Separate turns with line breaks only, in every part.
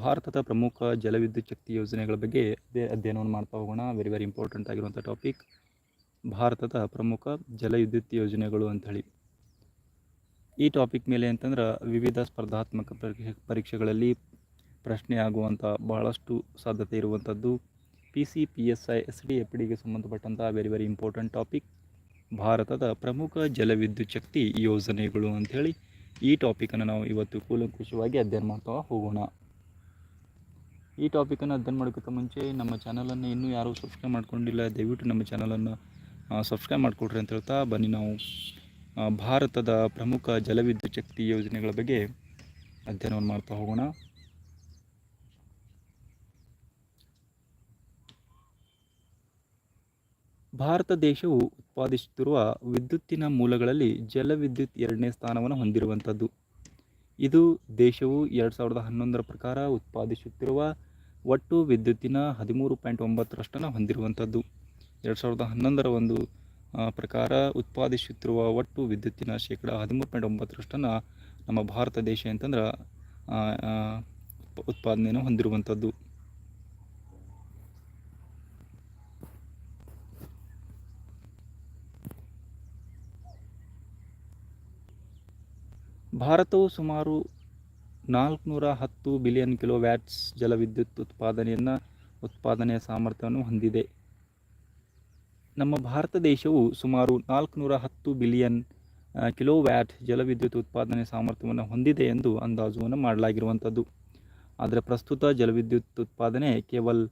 ಭಾರತದ ಪ್ರಮುಖ ಜಲವಿದ್ಯುತ್ ಶಕ್ತಿ ಯೋಜನೆಗಳ ಬಗ್ಗೆ ಅಧ್ಯಯನವನ್ನು ಮಾಡ್ತಾ ಹೋಗೋಣ. ವೆರಿ ವೆರಿ ಇಂಪಾರ್ಟೆಂಟ್ ಆಗಿರುವಂಥ ಟಾಪಿಕ್ ಭಾರತದ ಪ್ರಮುಖ ಜಲವಿದ್ಯುತ್ ಯೋಜನೆಗಳು ಅಂಥೇಳಿ. ಈ ಟಾಪಿಕ್ ಮೇಲೆ ಅಂತಂದ್ರೆ ವಿವಿಧ ಸ್ಪರ್ಧಾತ್ಮಕ ಪರೀಕ್ಷೆ ಪರೀಕ್ಷೆಗಳಲ್ಲಿ ಪ್ರಶ್ನೆ ಆಗುವಂಥ ಬಹಳಷ್ಟು ಸಾಧ್ಯತೆ ಇರುವಂಥದ್ದು P C P S I S D F ಡಿಗೆ ಸಂಬಂಧಪಟ್ಟಂಥ ವೆರಿ ವೆರಿ ಇಂಪಾರ್ಟೆಂಟ್ ಟಾಪಿಕ್ ಭಾರತದ ಪ್ರಮುಖ ಜಲವಿದ್ಯುತ್ ಶಕ್ತಿ ಯೋಜನೆಗಳು ಅಂಥೇಳಿ ಈ ಟಾಪಿಕನ್ನು ನಾವು ಇವತ್ತು ಕೂಲಂಕುಷವಾಗಿ ಅಧ್ಯಯನ ಮಾಡ್ತಾ ಹೋಗೋಣ. ಈ ಟಾಪಿಕನ್ನು ಅಧ್ಯಯನ ಮಾಡೋಕ್ಕಿಂತ ಮುಂಚೆ ನಮ್ಮ ಚಾನಲನ್ನು ಇನ್ನೂ ಯಾರೂ ಸಬ್ಸ್ಕ್ರೈಬ್ ಮಾಡ್ಕೊಂಡಿಲ್ಲ, ದಯವಿಟ್ಟು ನಮ್ಮ ಚಾನಲನ್ನು ಸಬ್ಸ್ಕ್ರೈಬ್ ಮಾಡಿಕೊಡ್ರಿ ಅಂತ ಹೇಳ್ತಾ ಬನ್ನಿ ನಾವು. ಭಾರತದ ಪ್ರಮುಖ ಜಲವಿದ್ಯುತ್ ಶಕ್ತಿ ಯೋಜನೆಗಳ ಬಗ್ಗೆ ಅಧ್ಯಯನವನ್ನು ಮಾಡ್ತಾ ಹೋಗೋಣ. ಭಾರತ ದೇಶವು ಉತ್ಪಾದಿಸುತ್ತಿರುವ ವಿದ್ಯುತ್ತಿನ ಮೂಲಗಳಲ್ಲಿ ಜಲವಿದ್ಯುತ್ ಎರಡನೇ ಸ್ಥಾನವನ್ನು ಹೊಂದಿರುವಂಥದ್ದು. ಇದು ದೇಶವು ಎರಡು ಸಾವಿರದ ಹನ್ನೊಂದರ ಪ್ರಕಾರ ಉತ್ಪಾದಿಸುತ್ತಿರುವ ಒಟ್ಟು ವಿದ್ಯುತ್ತಿನ ಹದಿಮೂರು ಪಾಯಿಂಟ್ ಒಂಬತ್ತರಷ್ಟನ್ನು ಹೊಂದಿರುವಂಥದ್ದು. ಎರಡು ಸಾವಿರದ ಹನ್ನೊಂದರ ಒಂದು ಪ್ರಕಾರ ಉತ್ಪಾದಿಸುತ್ತಿರುವ ಒಟ್ಟು ವಿದ್ಯುತ್ತಿನ ಶೇಕಡ ಹದಿಮೂರು ಪಾಯಿಂಟ್ ಒಂಬತ್ತರಷ್ಟನ್ನು ನಮ್ಮ ಭಾರತ ದೇಶ ಅಂತಂದ್ರೆ ಉತ್ಪಾದನೆಯನ್ನು ಹೊಂದಿರುವಂಥದ್ದು. ಭಾರತವು ಸುಮಾರು ನಾಲ್ಕುನೂರ ಹತ್ತು ಬಿಲಿಯನ್ ಕಿಲೋ ವ್ಯಾಟ್ಸ್ ಜಲವಿದ್ಯುತ್ ಉತ್ಪಾದನೆಯನ್ನು ಉತ್ಪಾದನೆಯ ಸಾಮರ್ಥ್ಯವನ್ನು ಹೊಂದಿದೆ. ನಮ್ಮ ಭಾರತ ದೇಶವು ಸುಮಾರು ನಾಲ್ಕುನೂರ ಹತ್ತು ಬಿಲಿಯನ್ ಕಿಲೋ ವ್ಯಾಟ್ ಜಲವಿದ್ಯುತ್ ಉತ್ಪಾದನೆ ಸಾಮರ್ಥ್ಯವನ್ನು ಹೊಂದಿದೆ ಎಂದು ಅಂದಾಜುವನ್ನು ಮಾಡಲಾಗಿರುವಂಥದ್ದು. ಆದರೆ ಪ್ರಸ್ತುತ ಜಲವಿದ್ಯುತ್ ಉತ್ಪಾದನೆ ಕೇವಲ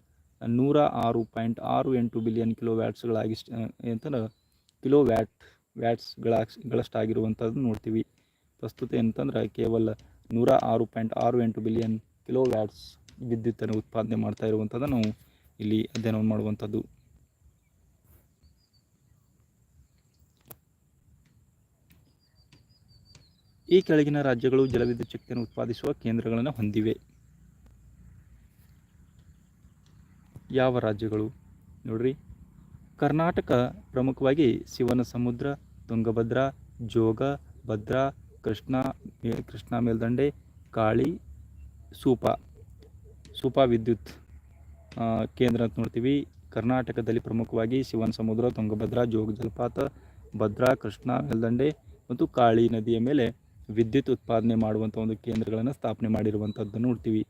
ನೂರ ಆರು ಪಾಯಿಂಟ್ ಆರು ಎಂಟು ಬಿಲಿಯನ್ ಕಿಲೋ ವ್ಯಾಟ್ಸ್ಗಳಾಗಿ ಅಂತಂದ್ರೆ ಕಿಲೋ ವ್ಯಾಟ್ ವ್ಯಾಟ್ಸ್ಗಳಾಗಿ, ಗಳಷ್ಟಾಗಿರುವಂಥದ್ದು ನೋಡ್ತೀವಿ. ಪ್ರಸ್ತುತ ಅಂತಂದ್ರೆ ಕೇವಲ ನೂರ ಆರು ಪಾಯಿಂಟ್ ಆರು ಎಂಟು ಬಿಲಿಯನ್ ಕಿಲೋ ವ್ಯಾಟ್ಸ್ ವಿದ್ಯುತ್ತನ್ನು ಉತ್ಪಾದನೆ ಮಾಡ್ತಾ ಇರುವಂಥದ್ದನ್ನು ಇಲ್ಲಿ ಅಧ್ಯಯನವನ್ನು ಮಾಡುವಂಥದ್ದು. ಈ ಕೆಳಗಿನ ರಾಜ್ಯಗಳು ಜಲವಿದ್ಯುತ್ ಶಕ್ತಿಯನ್ನು ಉತ್ಪಾದಿಸುವ ಕೇಂದ್ರಗಳನ್ನು ಹೊಂದಿವೆ. ಯಾವ ರಾಜ್ಯಗಳು? ನೋಡ್ರಿ. ಕರ್ನಾಟಕ ಪ್ರಮುಖವಾಗಿ ಶಿವನ ಸಮುದ್ರ ತುಂಗಭದ್ರಾ, ಜೋಗ, ಭದ್ರಾ ಕೃಷ್ಣಾ ಕೃಷ್ಣ ಮೇಲ್ದಂಡೆ, ಕಾಳಿ, ಸೂಪ ಸೂಪ ವಿದ್ಯುತ್. ಕೇಂದ್ರ ಅಂತ ನೋಡ್ತೀವಿ. ಕರ್ನಾಟಕದಲ್ಲಿ ಪ್ರಮುಖವಾಗಿ ಶಿವನ ಸಮುದ್ರ, ತುಂಗಭದ್ರಾ, ಜೋಗ ಜಲಪಾತ, ಭದ್ರಾ, ಕೃಷ್ಣ ಮೇಲ್ದಂಡೆ ಮತ್ತು ಕಾಳಿ ನದಿಯ ಮೇಲೆ ವಿದ್ಯುತ್ ಉತ್ಪಾದನೆ ಮಾಡುವಂಥ ಒಂದು ಕೇಂದ್ರಗಳನ್ನು ಸ್ಥಾಪನೆ ಮಾಡಿರುವಂಥದ್ದನ್ನು ನೋಡ್ತೀವಿ.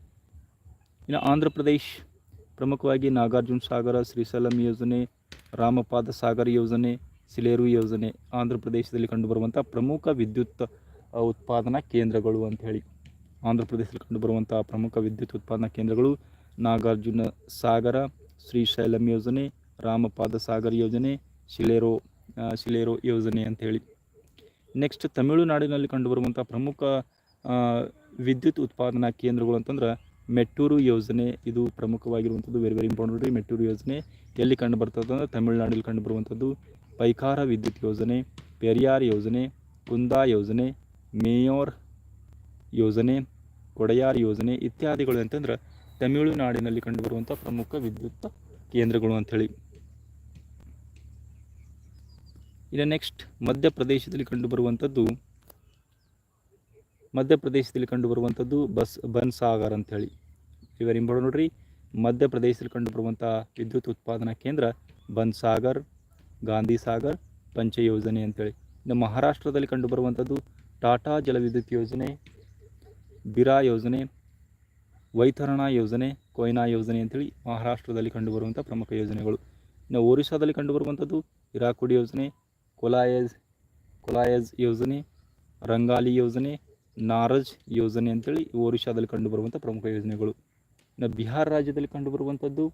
ಇನ್ನು ಆಂಧ್ರ ಪ್ರದೇಶ್, ಪ್ರಮುಖವಾಗಿ ನಾಗಾರ್ಜುನ ಸಾಗರ, ಶ್ರೀಶೈಲಂ ಯೋಜನೆ, ರಾಮಪಾದ ಸಾಗರ ಯೋಜನೆ, ಸಿಲೇರು ಯೋಜನೆ, ಆಂಧ್ರ ಪ್ರದೇಶದಲ್ಲಿ ಕಂಡುಬರುವಂಥ ಪ್ರಮುಖ ವಿದ್ಯುತ್ ಉತ್ಪಾದನಾ ಕೇಂದ್ರಗಳು ಅಂತ ಹೇಳಿ ಆಂಧ್ರ ಪ್ರದೇಶದಲ್ಲಿ ಕಂಡುಬರುವಂಥ ಪ್ರಮುಖ ವಿದ್ಯುತ್ ಉತ್ಪಾದನಾ ಕೇಂದ್ರಗಳು ನಾಗಾರ್ಜುನ ಸಾಗರ ಶ್ರೀಶೈಲಂ ಯೋಜನೆ, ರಾಮಪಾದ ಸಾಗರ್ ಯೋಜನೆ, ಶಿಲೇರೋ ಶಿಲೇರೋ ಯೋಜನೆ ಅಂತ ಹೇಳಿ. ನೆಕ್ಸ್ಟ್ ತಮಿಳುನಾಡಿನಲ್ಲಿ ಕಂಡುಬರುವಂಥ ಪ್ರಮುಖ ವಿದ್ಯುತ್ ಉತ್ಪಾದನಾ ಕೇಂದ್ರಗಳು ಅಂತಂದ್ರೆ ಮೆಟ್ಟೂರು ಯೋಜನೆ, ಇದು ಪ್ರಮುಖವಾಗಿರುವಂಥದ್ದು ವೆರಿ ವೆರಿ ಇಂಪಾರ್ಟೆಂಟ್ ರೀ ಮೆಟ್ಟೂರು ಯೋಜನೆ. ಎಲ್ಲಿ ಕಂಡು ಬರ್ತದೆ ಅಂದರೆ ತಮಿಳುನಾಡಲ್ಲಿ ಕಂಡು ಬರುವಂಥದ್ದು, ಪೈಕಾರ ವಿದ್ಯುತ್ ಯೋಜನೆ, ಪೆರಿಯಾರ್ ಯೋಜನೆ, ಕುಂದಾ ಯೋಜನೆ ಮೇಯೋರ್ ಯೋಜನೆ ಕೊಡಯಾರ್ ಯೋಜನೆ ಇತ್ಯಾದಿಗಳು ಅಂತಂದ್ರೆ ತಮಿಳುನಾಡಿನಲ್ಲಿ ಕಂಡುಬರುವಂಥ ಪ್ರಮುಖ ವಿದ್ಯುತ್ ಕೇಂದ್ರಗಳು ಅಂಥೇಳಿ. ಇನ್ನು ನೆಕ್ಸ್ಟ್ ಮಧ್ಯಪ್ರದೇಶದಲ್ಲಿ ಕಂಡುಬರುವಂಥದ್ದು ಮಧ್ಯಪ್ರದೇಶದಲ್ಲಿ ಕಂಡುಬರುವಂಥದ್ದು ಬಸ್ ಬನ್ಸಾಗರ್ ಅಂಥೇಳಿ. ವೆರಿ ಇಂಪಾರ್ಟೆಂಟ್ ನೋಡ್ರಿ, ಮಧ್ಯಪ್ರದೇಶದಲ್ಲಿ ಕಂಡುಬರುವಂಥ ವಿದ್ಯುತ್ ಉತ್ಪಾದನಾ ಕೇಂದ್ರ ಬನ್ಸಾಗರ್ ಗಾಂಧಿ ಸಾಗರ್, ಪಂಚ ಯೋಜನೆ ಅಂತೇಳಿ ಇನ್ನು ಮಹಾರಾಷ್ಟ್ರದಲ್ಲಿ ಕಂಡುಬರುವಂಥದ್ದು ಟಾಟಾ ಜಲವಿದ್ಯುತ್ ಯೋಜನೆ, ಬಿರಾ ಯೋಜನೆ, ವೈತರಣಾ ಯೋಜನೆ, ಕೊಯ್ನಾ ಯೋಜನೆ ಅಂತೇಳಿ ಮಹಾರಾಷ್ಟ್ರದಲ್ಲಿ ಕಂಡುಬರುವಂಥ ಪ್ರಮುಖ ಯೋಜನೆಗಳು. ಇನ್ನು ಒರಿಸ್ಸಾದಲ್ಲಿ ಕಂಡುಬರುವಂಥದ್ದು ಹಿರಾಕುಡಿ ಯೋಜನೆ ಕೊಲಾಯಜ್ ಕೊಲಾಯಜ್ ಯೋಜನೆ, ರಂಗಾಲಿ ಯೋಜನೆ, ನಾರಜ್ ಯೋಜನೆ ಅಂತೇಳಿ ಒರಿಸ್ಸಾದಲ್ಲಿ ಕಂಡುಬರುವಂಥ ಪ್ರಮುಖ ಯೋಜನೆಗಳು. ಇನ್ನು ಬಿಹಾರ ರಾಜ್ಯದಲ್ಲಿ ಕಂಡುಬರುವಂಥದ್ದು,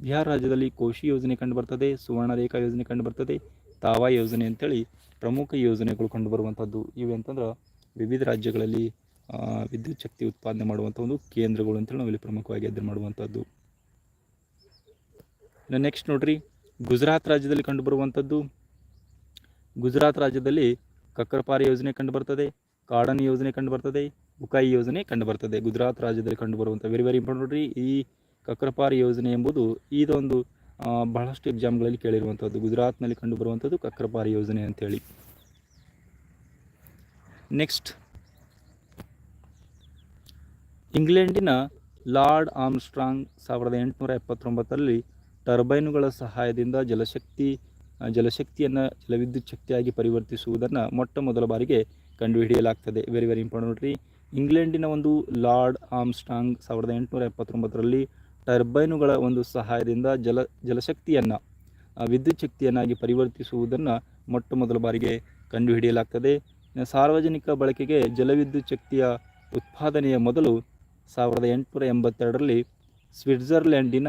ಬಿಹಾರ ರಾಜ್ಯದಲ್ಲಿ ಕೋಶಿ ಯೋಜನೆ ಕಂಡುಬರ್ತದೆ ಸುವರ್ಣರೇಖಾ ಯೋಜನೆ ಕಂಡುಬರ್ತದೆ ತಾವಾ ಯೋಜನೆ ಅಂತೇಳಿ ಪ್ರಮುಖ ಯೋಜನೆಗಳು ಕಂಡುಬರುವಂಥದ್ದು ಇವೆ ಅಂತಂದ್ರೆ ವಿವಿಧ ರಾಜ್ಯಗಳಲ್ಲಿ ವಿದ್ಯುತ್ ಶಕ್ತಿ ಉತ್ಪಾದನೆ ಮಾಡುವಂಥ ಒಂದು ಕೇಂದ್ರಗಳು ಅಂತೇಳಿ ನಾವು ಇಲ್ಲಿ ಪ್ರಮುಖವಾಗಿ ಅಧ್ಯಯನ ಮಾಡುವಂಥದ್ದು. ನೆಕ್ಸ್ಟ್ ನೋಡ್ರಿ, ಗುಜರಾತ್ ರಾಜ್ಯದಲ್ಲಿ ಕಂಡುಬರುವಂಥದ್ದು ಗುಜರಾತ್ ರಾಜ್ಯದಲ್ಲಿ ಕಕ್ಕರಪಾರಿ ಯೋಜನೆ ಕಂಡುಬರ್ತದೆ ಕಾಡನ್ ಯೋಜನೆ ಕಂಡುಬರ್ತದೆ ಉಕಾಯಿ ಯೋಜನೆ ಕಂಡುಬರ್ತದೆ ಗುಜರಾತ್ ರಾಜ್ಯದಲ್ಲಿ ಕಂಡುಬರುವಂಥ ವೆರಿ ವೆರಿ ಇಂಪಾರ್ಟೆಂಟ್ ನೋಡ್ರಿ, ಈ ಕಕ್ಕರಪಾರಿ ಯೋಜನೆ ಎಂಬುದು, ಇದೊಂದು ಬಹಳಷ್ಟು ಎಕ್ಸಾಮ್ಗಳಲ್ಲಿ ಕೇಳಿರುವಂಥದ್ದು, ಗುಜರಾತ್ನಲ್ಲಿ ಕಂಡುಬರುವಂಥದ್ದು ಕಕ್ರಪಾರಿ ಯೋಜನೆ ಅಂಥೇಳಿ ನೆಕ್ಸ್ಟ್. ಇಂಗ್ಲೆಂಡಿನ ಲಾರ್ಡ್ ಆಮ್ಸ್ಟ್ರಾಂಗ್ ಸಾವಿರದ ಎಂಟುನೂರ ಎಪ್ಪತ್ತೊಂಬತ್ತರಲ್ಲಿ ಟರ್ಬೈನುಗಳ ಸಹಾಯದಿಂದ ಜಲಶಕ್ತಿ ಜಲಶಕ್ತಿಯನ್ನು, ಜಲವಿದ್ಯುತ್ ಶಕ್ತಿಯಾಗಿ ಪರಿವರ್ತಿಸುವುದನ್ನು ಮೊಟ್ಟ ಮೊದಲ ಬಾರಿಗೆ ಕಂಡುಹಿಡಿಯಲಾಗ್ತದೆ. ವೆರಿ ವೆರಿ ಇಂಪಾರ್ಟೆಂಟ್ ನೋಡ್ರಿ, ಇಂಗ್ಲೆಂಡಿನ ಒಂದು ಲಾರ್ಡ್ ಆಮ್ಸ್ಟ್ರಾಂಗ್ ಸಾವಿರದ ಎಂಟುನೂರ ಎಪ್ಪತ್ತೊಂಬತ್ತರಲ್ಲಿ ಟರ್ಬೈನುಗಳ ಒಂದು ಸಹಾಯದಿಂದ ಜಲ, ಜಲಶಕ್ತಿಯನ್ನು ವಿದ್ಯುತ್ ಶಕ್ತಿಯನ್ನಾಗಿ ಪರಿವರ್ತಿಸುವುದನ್ನು ಮೊಟ್ಟ ಮೊದಲ ಬಾರಿಗೆ ಕಂಡುಹಿಡಿಯಲಾಗ್ತದೆ. ಸಾರ್ವಜನಿಕ ಬಳಕೆಗೆ ಜಲವಿದ್ಯುತ್ ಶಕ್ತಿಯ ಉತ್ಪಾದನೆಯ ಮೊದಲು ಸಾವಿರದ ಎಂಟುನೂರ ಎಂಬತ್ತೆರಡರಲ್ಲಿ ಸ್ವಿಟ್ಜರ್ಲ್ಯಾಂಡಿನ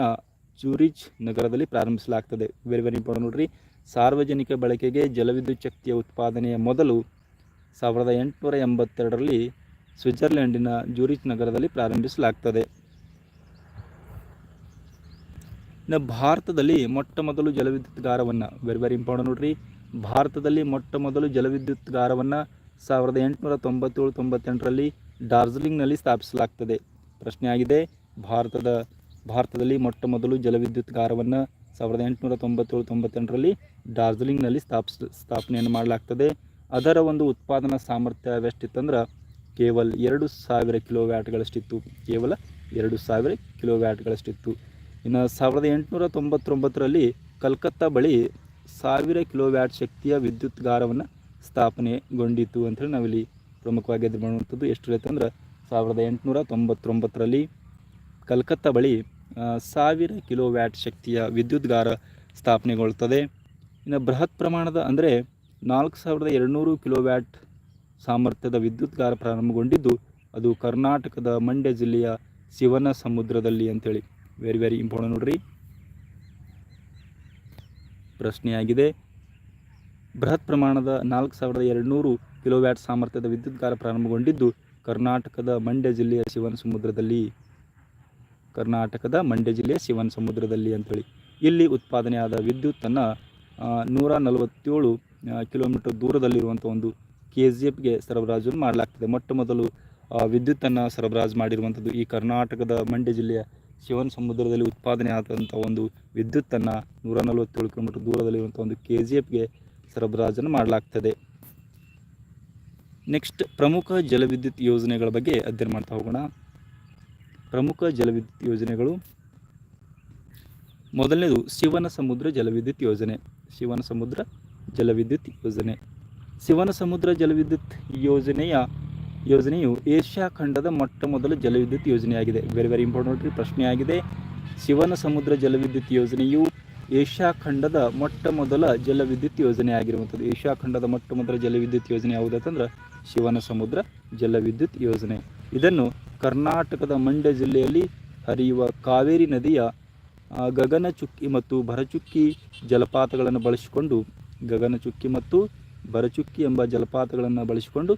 ಜ್ಯೂರಿಚ್ ನಗರದಲ್ಲಿ ಪ್ರಾರಂಭಿಸಲಾಗ್ತದೆ. ವೆರಿ ವೆರಿ ಇಂಪಾರ್ಟೆಂಟ್ ನೋಡ್ರಿ. ಸಾರ್ವಜನಿಕ ಬಳಕೆಗೆ ಜಲವಿದ್ಯುತ್ ಶಕ್ತಿಯ ಉತ್ಪಾದನೆಯ ಮೊದಲು ಸಾವಿರದ ಎಂಟುನೂರ ಎಂಬತ್ತೆರಡರಲ್ಲಿ ಸ್ವಿಟ್ಜರ್ಲ್ಯಾಂಡಿನ ಜೂರಿಚ್ ನಗರದಲ್ಲಿ ಪ್ರಾರಂಭಿಸಲಾಗ್ತದೆ. ಇನ್ನು ಭಾರತದಲ್ಲಿ ಮೊಟ್ಟ ಮೊದಲು ಜಲವಿದ್ಯುತ್ಗಾರವನ್ನು ವೆರಿ ವೆರಿ ಇಂಪಾರ್ಟೆಂಟ್ ನೋಡ್ರಿ. ಭಾರತದಲ್ಲಿ ಮೊಟ್ಟ ಮೊದಲು ಜಲವಿದ್ಯುತ್ಗಾರವನ್ನು ಸಾವಿರದ ಎಂಟುನೂರ ತೊಂಬತ್ತೇಳು, ತೊಂಬತ್ತೆಂಟರಲ್ಲಿ ಡಾರ್ಜಿಲಿಂಗ್ನಲ್ಲಿ ಸ್ಥಾಪಿಸಲಾಗ್ತದೆ. ಪ್ರಶ್ನೆ ಆಗಿದೆ, ಭಾರತದ, ಭಾರತದಲ್ಲಿ ಮೊಟ್ಟ ಮೊದಲು ಜಲವಿದ್ಯುತ್ಗಾರವನ್ನು ಸಾವಿರದ ಎಂಟುನೂರ ತೊಂಬತ್ತೇಳು, ತೊಂಬತ್ತೆಂಟರಲ್ಲಿ ಡಾರ್ಜಿಲಿಂಗ್ನಲ್ಲಿ ಸ್ಥಾಪಿಸ್, ಸ್ಥಾಪನೆಯನ್ನು ಮಾಡಲಾಗ್ತದೆ. ಅದರ ಒಂದು ಉತ್ಪಾದನಾ ಸಾಮರ್ಥ್ಯವೆಷ್ಟಿತ್ತಂದ್ರೆ ಕೇವಲ ಎರಡು ಸಾವಿರ ಕಿಲೋ ವ್ಯಾಟ್ಗಳಷ್ಟಿತ್ತು ಕೇವಲ ಎರಡು ಸಾವಿರ ಕಿಲೋ ವ್ಯಾಟ್ಗಳಷ್ಟಿತ್ತು ಇನ್ನು ಸಾವಿರದ ಎಂಟುನೂರ ತೊಂಬತ್ತೊಂಬತ್ತರಲ್ಲಿ ಕಲ್ಕತ್ತಾ ಬಳಿ ಸಾವಿರ ಕಿಲೋವ್ಯಾಟ್ ಶಕ್ತಿಯ ವಿದ್ಯುತ್ಗಾರವನ್ನು ಸ್ಥಾಪನೆಗೊಂಡಿತು ಅಂತೇಳಿ ನಾವಿಲ್ಲಿ ಪ್ರಮುಖವಾಗಿ ಎದುರು ಮಾಡುವಂಥದ್ದು ಎಷ್ಟು ಅಂದ್ರೆ ಸಾವಿರದ ಎಂಟುನೂರ ತೊಂಬತ್ತೊಂಬತ್ತರಲ್ಲಿ ಕಲ್ಕತ್ತಾ ಬಳಿ ಸಾವಿರ ಕಿಲೋವ್ಯಾಟ್ ಶಕ್ತಿಯ ವಿದ್ಯುತ್ಗಾರ ಸ್ಥಾಪನೆಗೊಳ್ತದೆ ಇನ್ನು ಬೃಹತ್ ಪ್ರಮಾಣದ ಅಂದರೆ ನಾಲ್ಕು ಸಾವಿರದ ಎರಡುನೂರು ಕಿಲೋವ್ಯಾಟ್ ಸಾಮರ್ಥ್ಯದ ವಿದ್ಯುತ್ಗಾರ ಪ್ರಾರಂಭಗೊಂಡಿದ್ದು ಅದು ಕರ್ನಾಟಕದ ಮಂಡ್ಯ ಜಿಲ್ಲೆಯ ಶಿವನ ಸಮುದ್ರದಲ್ಲಿ ಅಂತೇಳಿ. ವೆರಿ ವೆರಿ ಇಂಪಾರ್ಟೆಂಟ್ ನೋಡ್ರಿ. ಪ್ರಶ್ನೆಯಾಗಿದೆ. ಬೃಹತ್ ಪ್ರಮಾಣದ ನಾಲ್ಕು ಸಾವಿರದ ಎರಡುನೂರು ಕಿಲೋವ್ಯಾಟ್ ಸಾಮರ್ಥ್ಯದ ಸಾಮರ್ಥ್ಯದ ಕಾರ್ಯ ಪ್ರಾರಂಭಗೊಂಡಿದ್ದು ಕರ್ನಾಟಕದ ಮಂಡ್ಯ ಜಿಲ್ಲೆಯ ಶಿವನ ಸಮುದ್ರದಲ್ಲಿ ಕರ್ನಾಟಕದ ಮಂಡ್ಯ ಜಿಲ್ಲೆಯ ಶಿವನ ಸಮುದ್ರದಲ್ಲಿ ಅಂಥೇಳಿ ಇಲ್ಲಿ ಉತ್ಪಾದನೆಯಾದ ವಿದ್ಯುತ್ತನ್ನು ನೂರ ನಲವತ್ತೇಳು ಕಿಲೋಮೀಟರ್ ದೂರದಲ್ಲಿರುವಂಥ ಒಂದು ಕೆ ಜಿ ಎಫ್ಗೆ ಸರಬರಾಜು ಮಾಡಲಾಗ್ತದೆ. ಮೊಟ್ಟ ಮೊದಲು ವಿದ್ಯುತ್ತನ್ನು ಸರಬರಾಜು ಮಾಡಿರುವಂಥದ್ದು ಈ ಕರ್ನಾಟಕದ ಮಂಡ್ಯ ಜಿಲ್ಲೆಯ ಶಿವನ ಸಮುದ್ರದಲ್ಲಿ ಉತ್ಪಾದನೆ ಆದಂಥ ಒಂದು ವಿದ್ಯುತ್ತನ್ನು ನೂರ ನಲವತ್ತೇಳು ಕಿಲೋಮೀಟರ್ ದೂರದಲ್ಲಿರುವಂಥ ಒಂದು ಕೆ ಜಿ ಎಫ್ಗೆ ಸರಬರಾಜನ್ನು ಮಾಡಲಾಗ್ತದೆ. ನೆಕ್ಸ್ಟ್ ಪ್ರಮುಖ ಜಲವಿದ್ಯುತ್ ಯೋಜನೆಗಳ ಬಗ್ಗೆ ಅಧ್ಯಯನ ಮಾಡ್ತಾ ಹೋಗೋಣ. ಪ್ರಮುಖ ಜಲವಿದ್ಯುತ್ ಯೋಜನೆಗಳು. ಮೊದಲನೇದು, ಶಿವನ ಸಮುದ್ರ ಜಲವಿದ್ಯುತ್ ಯೋಜನೆ. ಶಿವನ ಸಮುದ್ರ ಜಲವಿದ್ಯುತ್ ಯೋಜನೆ. ಶಿವನ ಸಮುದ್ರ ಜಲವಿದ್ಯುತ್ ಯೋಜನೆಯ ಯೋಜನೆಯು ಏಷ್ಯಾ ಖಂಡದ ಮೊಟ್ಟ ಮೊದಲ ಜಲವಿದ್ಯುತ್ ಯೋಜನೆಯಾಗಿದೆ. ವೆರಿ ವೆರಿ ಇಂಪಾರ್ಟೆಂಟ್ ಪ್ರಶ್ನೆಯಾಗಿದೆ. ಶಿವನ ಸಮುದ್ರ ಜಲವಿದ್ಯುತ್ ಯೋಜನೆಯು ಏಷ್ಯಾ ಖಂಡದ ಮೊಟ್ಟ ಮೊದಲ ಜಲವಿದ್ಯುತ್ ಯೋಜನೆಯಾಗಿರುವಂಥದ್ದು. ಏಷ್ಯಾ ಖಂಡದ ಮೊಟ್ಟ ಮೊದಲ ಜಲವಿದ್ಯುತ್ ಯೋಜನೆ ಯಾವುದಂತಂದ್ರೆ ಶಿವನ ಸಮುದ್ರ ಜಲವಿದ್ಯುತ್ ಯೋಜನೆ. ಇದನ್ನು ಕರ್ನಾಟಕದ ಮಂಡ್ಯ ಜಿಲ್ಲೆಯಲ್ಲಿ ಹರಿಯುವ ಕಾವೇರಿ ನದಿಯ ಗಗನಚುಕ್ಕಿ ಮತ್ತು ಭರಚುಕ್ಕಿ ಜಲಪಾತಗಳನ್ನು ಬಳಸಿಕೊಂಡು, ಗಗನಚುಕ್ಕಿ ಮತ್ತು ಭರಚುಕ್ಕಿ ಎಂಬ ಜಲಪಾತಗಳನ್ನು ಬಳಸಿಕೊಂಡು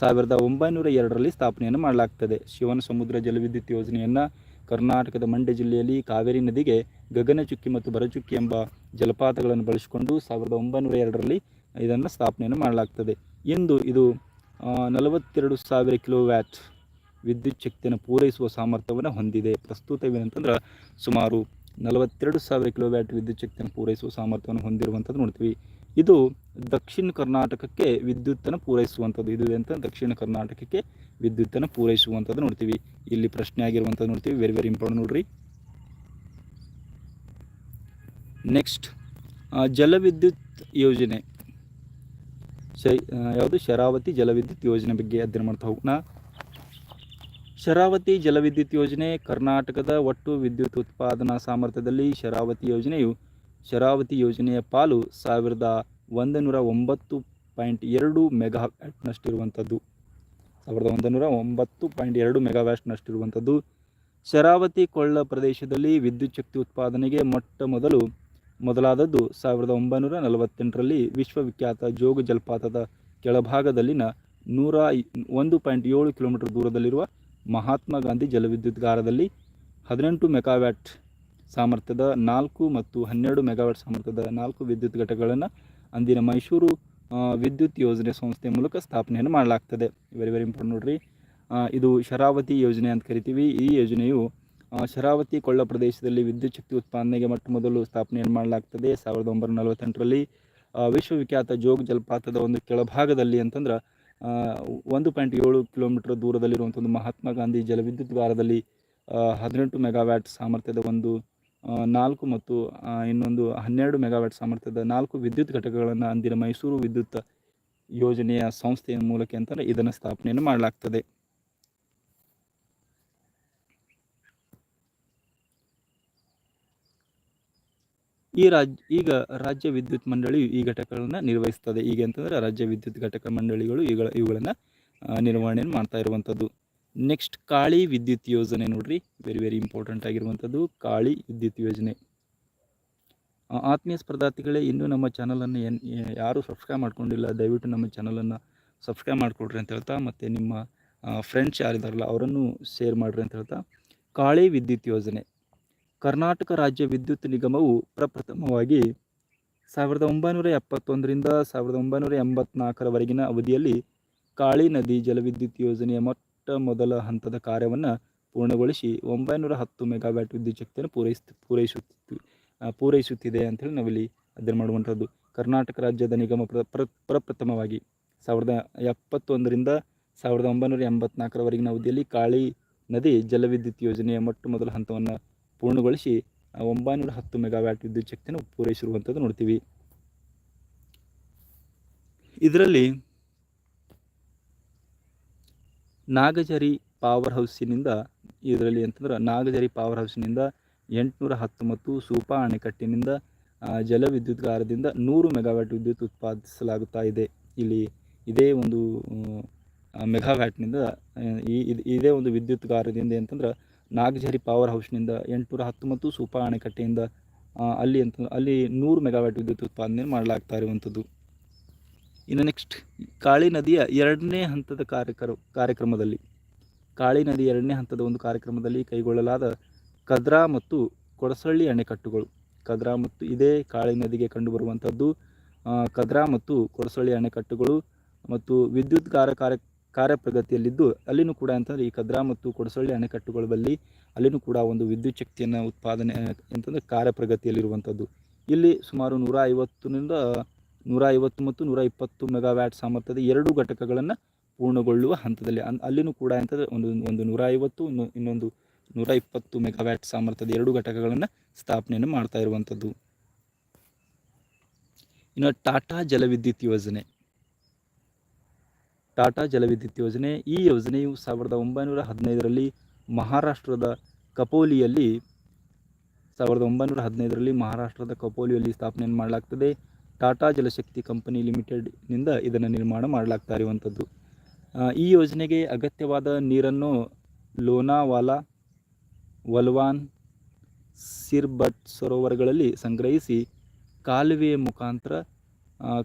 ಸಾವಿರದ ಒಂಬೈನೂರ ಎರಡರಲ್ಲಿ ಸ್ಥಾಪನೆಯನ್ನು ಮಾಡಲಾಗ್ತದೆ. ಶಿವನ ಸಮುದ್ರ ಜಲವಿದ್ಯುತ್ ಯೋಜನೆಯನ್ನು ಕರ್ನಾಟಕದ ಮಂಡ್ಯ ಜಿಲ್ಲೆಯಲ್ಲಿ ಕಾವೇರಿ ನದಿಗೆ ಗಗನಚುಕ್ಕಿ ಮತ್ತು ಬರಚುಕ್ಕಿ ಎಂಬ ಜಲಪಾತಗಳನ್ನು ಬಳಸಿಕೊಂಡು ಸಾವಿರದ ಒಂಬೈನೂರ ಎರಡರಲ್ಲಿ ಇದನ್ನು ಸ್ಥಾಪನೆಯನ್ನು ಮಾಡಲಾಗ್ತದೆ. ಇಂದು ಇದು ನಲವತ್ತೆರಡು ಸಾವಿರ ಕಿಲೋ ವ್ಯಾಟ್ ವಿದ್ಯುತ್ ಶಕ್ತಿಯನ್ನು ಪೂರೈಸುವ ಸಾಮರ್ಥ್ಯವನ್ನು ಹೊಂದಿದೆ. ಪ್ರಸ್ತುತವೇನಂತಂದ್ರೆ ಸುಮಾರು ನಲವತ್ತೆರಡು ಸಾವಿರ ಕಿಲೋ ವ್ಯಾಟ್ ವಿದ್ಯುತ್ ಶಕ್ತಿಯನ್ನು ಪೂರೈಸುವ ಸಾಮರ್ಥ್ಯವನ್ನು ಹೊಂದಿರುವಂಥದ್ದು ನೋಡ್ತೀವಿ. ಇದು ದಕ್ಷಿಣ ಕರ್ನಾಟಕಕ್ಕೆ ವಿದ್ಯುತ್ತನ್ನು ಪೂರೈಸುವಂಥದ್ದು. ಇದು ಅಂತ ದಕ್ಷಿಣ ಕರ್ನಾಟಕಕ್ಕೆ ವಿದ್ಯುತ್ತನ್ನು ಪೂರೈಸುವಂಥದ್ದು ನೋಡ್ತೀವಿ. ಇಲ್ಲಿ ಪ್ರಶ್ನೆ ಆಗಿರುವಂಥದ್ದು ನೋಡ್ತೀವಿ. ವೆರಿ ವೆರಿ ಇಂಪಾರ್ಟೆಂಟ್ ನೋಡ್ರಿ. ನೆಕ್ಸ್ಟ್ ಜಲವಿದ್ಯುತ್ ಯೋಜನೆ. ಶೈ ಯಾವುದು? ಶರಾವತಿ ಜಲವಿದ್ಯುತ್ ಯೋಜನೆ ಬಗ್ಗೆ ಅಧ್ಯಯನ ಮಾಡ್ತಾ ಹೋಗೋಣ. ಶರಾವತಿ ಜಲವಿದ್ಯುತ್ ಯೋಜನೆ ಕರ್ನಾಟಕದ ಒಟ್ಟು ವಿದ್ಯುತ್ ಉತ್ಪಾದನಾ ಸಾಮರ್ಥ್ಯದಲ್ಲಿ ಶರಾವತಿ ಯೋಜನೆಯು ಶರಾವತಿ ಯೋಜನೆಯ ಪಾಲು ಸಾವಿರದ ಒಂದು ನೂರ ಒಂಬತ್ತು ಪಾಯಿಂಟ್ ಎರಡು ಮೆಗಾ ವ್ಯಾಟ್ನಷ್ಟಿರುವಂಥದ್ದು ಸಾವಿರದ ಒಂದನೂರ ಒಂಬತ್ತು ಪಾಯಿಂಟ್ ಎರಡು ಮೆಗಾವ್ಯಾಟ್ನಷ್ಟಿರುವಂಥದ್ದು. ಶರಾವತಿ ಕೊಳ್ಳ ಪ್ರದೇಶದಲ್ಲಿ ವಿದ್ಯುತ್ ಶಕ್ತಿ ಉತ್ಪಾದನೆಗೆ ಮೊಟ್ಟ ಮೊದಲು ಮೊದಲಾದದ್ದು ಸಾವಿರದ ಒಂಬೈನೂರ ನಲವತ್ತೆಂಟರಲ್ಲಿ ವಿಶ್ವವಿಖ್ಯಾತ ಜೋಗ ಜಲಪಾತದ ಕೆಳಭಾಗದಲ್ಲಿನ ನೂರ ಒಂದು ಪಾಯಿಂಟ್ ಏಳು ಕಿಲೋಮೀಟರ್ ದೂರದಲ್ಲಿರುವ ಮಹಾತ್ಮ ಗಾಂಧಿ ಜಲವಿದ್ಯುತ್ಗಾರದಲ್ಲಿ ಹದಿನೆಂಟು ಮೆಗಾವ್ಯಾಟ್ ಸಾಮರ್ಥ್ಯದ ನಾಲ್ಕು ಮತ್ತು ಹನ್ನೆರಡು ಮೆಗಾವ್ಯಾಟ್ ಸಾಮರ್ಥ್ಯದ ನಾಲ್ಕು ವಿದ್ಯುತ್ ಘಟಕಗಳನ್ನು ಅಂದಿನ ಮೈಸೂರು ವಿದ್ಯುತ್ ಯೋಜನೆ ಸಂಸ್ಥೆ ಮೂಲಕ ಸ್ಥಾಪನೆಯನ್ನು ಮಾಡಲಾಗ್ತದೆ. ವೆರಿ ವೆರಿ ಇಂಪಾರ್ಟೆಂಟ್ ನೋಡ್ರಿ. ಇದು ಶರಾವತಿ ಯೋಜನೆ ಅಂತ ಕರಿತೀವಿ. ಈ ಯೋಜನೆಯು ಶರಾವತಿ ಕೊಳ್ಳ ಪ್ರದೇಶದಲ್ಲಿ ವಿದ್ಯುತ್ ಶಕ್ತಿ ಉತ್ಪಾದನೆಗೆ ಮೊಟ್ಟ ಮೊದಲು ಸ್ಥಾಪನೆಯನ್ನು ಮಾಡಲಾಗ್ತದೆ. ಸಾವಿರದ ಒಂಬೈನೂರ ನಲವತ್ತೆಂಟರಲ್ಲಿ ವಿಶ್ವವಿಖ್ಯಾತ ಜೋಗ್ ಜಲಪಾತದ ಒಂದು ಕೆಳಭಾಗದಲ್ಲಿ ಅಂತಂದ್ರೆ ಒಂದು ಪಾಯಿಂಟ್ ಏಳು ಕಿಲೋಮೀಟರ್ ದೂರದಲ್ಲಿರುವಂಥ ಒಂದು ಮಹಾತ್ಮ ಗಾಂಧಿ ಜಲವಿದ್ಯುತ್ ವಾರದಲ್ಲಿ ಹದಿನೆಂಟು ಮೆಗಾವ್ಯಾಟ್ ಸಾಮರ್ಥ್ಯದ ಒಂದು ನಾಲ್ಕು ಮತ್ತು ಇನ್ನೊಂದು ಹನ್ನೆರಡು ಮೆಗಾವ್ಯಾಟ್ ಸಾಮರ್ಥ್ಯದ ನಾಲ್ಕು ವಿದ್ಯುತ್ ಘಟಕಗಳನ್ನು ಅಂದಿನ ಮೈಸೂರು ವಿದ್ಯುತ್ ಯೋಜನೆಯ ಸಂಸ್ಥೆಯ ಮೂಲಕ ಅಂತಂದರೆ ಇದನ್ನು ಸ್ಥಾಪನೆಯನ್ನು ಮಾಡಲಾಗ್ತದೆ. ಈ ರಾಜ್, ಈಗ ರಾಜ್ಯ ವಿದ್ಯುತ್ ಮಂಡಳಿಯು ಈ ಘಟಕಗಳನ್ನು ನಿರ್ವಹಿಸ್ತದೆ. ಈಗ ಅಂತಂದರೆ ರಾಜ್ಯ ವಿದ್ಯುತ್ ಘಟಕ ಮಂಡಳಿಗಳು ಇವುಗಳ ಇವುಗಳನ್ನು ನಿರ್ವಹಣೆಯನ್ನು ಮಾಡ್ತಾ ಇರುವಂಥದ್ದು. ನೆಕ್ಸ್ಟ್ ಕಾಳಿ ವಿದ್ಯುತ್ ಯೋಜನೆ ನೋಡ್ರಿ. ವೆರಿ ವೆರಿ ಇಂಪಾರ್ಟೆಂಟ್ ಆಗಿರುವಂಥದ್ದು ಕಾಳಿ ವಿದ್ಯುತ್ ಯೋಜನೆ. ಆತ್ಮೀಯ ಸ್ಪರ್ಧಾರ್ಥಿಗಳೇ, ಇನ್ನೂ ನಮ್ಮ ಚಾನಲನ್ನು ಏನು ಯಾರೂ ಸಬ್ಸ್ಕ್ರೈಬ್ ಮಾಡ್ಕೊಂಡಿಲ್ಲ, ದಯವಿಟ್ಟು ನಮ್ಮ ಚಾನಲನ್ನು ಸಬ್ಸ್ಕ್ರೈಬ್ ಮಾಡಿಕೊಡ್ರಿ ಅಂತ ಹೇಳ್ತಾ, ಮತ್ತು ನಿಮ್ಮ ಫ್ರೆಂಡ್ಸ್ ಯಾರಿದಾರಲ್ಲ, ಅವರನ್ನು ಶೇರ್ ಮಾಡಿರಿ ಅಂತ ಹೇಳ್ತಾ, ಕಾಳಿ ವಿದ್ಯುತ್ ಯೋಜನೆ. ಕರ್ನಾಟಕ ರಾಜ್ಯ ವಿದ್ಯುತ್ ನಿಗಮವು ಪ್ರಪ್ರಥಮವಾಗಿ ಸಾವಿರದ ಒಂಬೈನೂರ ಎಪ್ಪತ್ತೊಂದರಿಂದ ಸಾವಿರದ ಒಂಬೈನೂರ ಎಂಬತ್ನಾಲ್ಕರವರೆಗಿನ ಅವಧಿಯಲ್ಲಿ ಕಾಳಿ ನದಿ ಜಲವಿದ್ಯುತ್ ಯೋಜನೆಯ ಮೊಟ್ಟ ಮೊದಲ ಹಂತದ ಕಾರ್ಯವನ್ನು ಪೂರ್ಣಗೊಳಿಸಿ ಒಂಬೈನೂರ ಹತ್ತು ಮೆಗಾವ್ಯಾಟ್ ವಿದ್ಯುತ್ ಶಕ್ತಿಯನ್ನು ಪೂರೈಸ್ ಪೂರೈಸುತ್ತಿತ್ತು ಪೂರೈಸುತ್ತಿದೆ ಅಂತೇಳಿ ನಾವಿಲ್ಲಿ ಅಧ್ಯಯನ ಮಾಡುವಂಥದ್ದು. ಕರ್ನಾಟಕ ರಾಜ್ಯದ ನಿಗಮ ಪ್ರ, ಪ್ರ- ಪ್ರಪ್ರಥಮವಾಗಿ ಸಾವಿರದ ಎಪ್ಪತ್ತೊಂದರಿಂದ ಸಾವಿರದ ಒಂಬೈನೂರ ಎಂಬತ್ನಾಲ್ಕರವರೆಗಿನ ಅವಧಿಯಲ್ಲಿ ಕಾಳಿ ನದಿ ಜಲವಿದ್ಯುತ್ ಯೋಜನೆಯ ಮೊಟ್ಟ ಮೊದಲ ಹಂತವನ್ನು ಪೂರ್ಣಗೊಳಿಸಿ ಒಂಬೈನೂರ ಹತ್ತು ಮೆಗಾವ್ಯಾಟ್ ವಿದ್ಯುತ್ ಶಕ್ತಿಯನ್ನು ಪೂರೈಸಿರುವಂಥದ್ದು ನೋಡ್ತೀವಿ. ಇದರಲ್ಲಿ ನಾಗಜರಿ ಪವರ್ ಹೌಸಿನಿಂದ ಇದರಲ್ಲಿ ಅಂತಂದ್ರೆ ನಾಗಜರಿ ಪವರ್ ಹೌಸಿನಿಂದ ಎಂಟುನೂರ ಹತ್ತೊಂಬತ್ತು ಸೂಪಾ ಅಣೆಕಟ್ಟಿನಿಂದ ವಿದ್ಯುತ್ ಜಲವಿದ್ಯುತ್ಗಾರದಿಂದ ನೂರು ಮೆಗಾವ್ಯಾಟ್ ವಿದ್ಯುತ್ ಉತ್ಪಾದಿಸಲಾಗುತ್ತಾ ಇದೆ. ಇಲ್ಲಿ ಇದೇ ಒಂದು ಮೆಗಾವ್ಯಾಟ್ನಿಂದ ಈ, ಇದ್- ಒಂದು ವಿದ್ಯುತ್ಗಾರದಿಂದ ಅಂತಂದ್ರೆ ನಾಗಜರಿ ಪವರ್ ಹೌಸ್ನಿಂದ ಎಂಟುನೂರ ಹತ್ತೊಂಬತ್ತು ಸೂಪಾ ಅಣೆಕಟ್ಟೆಯಿಂದ ಅಲ್ಲಿ ಅಂತ ಅಲ್ಲಿ ನೂರು ಮೆಗಾವ್ಯಾಟ್ ವಿದ್ಯುತ್ ಉತ್ಪಾದನೆ ಮಾಡಲಾಗ್ತಾ ಇರುವಂಥದ್ದು. ಇನ್ನು ನೆಕ್ಸ್ಟ್ ಕಾಳಿ ನದಿಯ ಎರಡನೇ ಹಂತದ ಕಾರ್ಯಕ್ರ, ಕಾರ್ಯಕ್ರಮದಲ್ಲಿ. ಕಾಳಿ ನದಿ ಎರಡನೇ ಹಂತದ ಒಂದು ಕಾರ್ಯಕ್ರಮದಲ್ಲಿ ಕೈಗೊಳ್ಳಲಾದ ಕದ್ರಾ ಮತ್ತು ಕೊಡಸಳ್ಳಿ ಅಣೆಕಟ್ಟುಗಳು. ಕದ್ರಾ ಮತ್ತು ಇದೇ ಕಾಳಿ ನದಿಗೆ ಕಂಡುಬರುವಂಥದ್ದು ಕದ್ರಾ ಮತ್ತು ಕೊಡಸಳ್ಳಿ ಅಣೆಕಟ್ಟುಗಳು ಮತ್ತು ವಿದ್ಯುತ್ಗಾರ ಕಾರ್ಯ, ಕಾರ್ಯಪ್ರಗತಿಯಲ್ಲಿದ್ದು ಅಲ್ಲಿನೂ ಕೂಡ ಅಂತಂದರೆ ಈ ಕದ್ರಾ ಮತ್ತು ಕೊಡಸಳ್ಳಿ ಅಣೆಕಟ್ಟುಗಳ ಬಳಿ ಅಲ್ಲಿನೂ ಕೂಡ ಒಂದು ವಿದ್ಯುತ್ ಶಕ್ತಿಯನ್ನು ಉತ್ಪಾದನೆ, ಅಂತಂದರೆ ಕಾರ್ಯಪ್ರಗತಿಯಲ್ಲಿರುವಂಥದ್ದು ಇಲ್ಲಿ ಸುಮಾರು ನೂರ ಐವತ್ತರಿಂದ ನೂರ ಐವತ್ತು ಮತ್ತು ನೂರ ಇಪ್ಪತ್ತು ಮೆಗಾವ್ಯಾಟ್ ಸಾಮರ್ಥ್ಯದ ಎರಡು ಘಟಕಗಳನ್ನು ಪೂರ್ಣಗೊಳ್ಳುವ ಹಂತದಲ್ಲಿ. ಅನ್ ಅಲ್ಲಿನೂ ಕೂಡ ಎಂಥದ್ದು ಒಂದು ಒಂದು ನೂರ ಐವತ್ತು ಇನ್ನು- ಇನ್ನೊಂದು ನೂರ ಇಪ್ಪತ್ತು ಮೆಗಾವ್ಯಾಟ್ ಸಾಮರ್ಥ್ಯದ ಎರಡು ಘಟಕಗಳನ್ನು ಸ್ಥಾಪನೆಯನ್ನು ಮಾಡ್ತಾ ಇರುವಂಥದ್ದು ಇನ್ನು ಟಾಟಾ ಜಲವಿದ್ಯುತ್ ಯೋಜನೆ. ಟಾಟಾ ಜಲವಿದ್ಯುತ್ ಯೋಜನೆ ಈ ಯೋಜನೆಯು ಸಾವಿರದ ಒಂಬೈನೂರ ಹದಿನೈದರಲ್ಲಿ ಮಹಾರಾಷ್ಟ್ರದ ಕಪೋಲಿಯಲ್ಲಿ, ಸಾವಿರದ ಒಂಬೈನೂರ ಹದಿನೈದರಲ್ಲಿ ಮಹಾರಾಷ್ಟ್ರದ ಕಪೋಲಿಯಲ್ಲಿ ಸ್ಥಾಪನೆಯನ್ನು ಮಾಡಲಾಗ್ತದೆ. ಟಾಟಾ ಜಲಶಕ್ತಿ ಕಂಪನಿ ಲಿಮಿಟೆಡ್ನಿಂದ ಇದನ್ನು ನಿರ್ಮಾಣ ಮಾಡಲಾಗ್ತಾ ಇರುವಂಥದ್ದು ಈ ಯೋಜನೆಗೆ ಅಗತ್ಯವಾದ ನೀರನ್ನು ಲೋನಾವಾಲಾ, ವಲ್ವಾನ್, ಸಿರ್ಬಟ್ ಸರೋವರಗಳಲ್ಲಿ ಸಂಗ್ರಹಿಸಿ ಕಾಲುವೆಯ ಮುಖಾಂತರ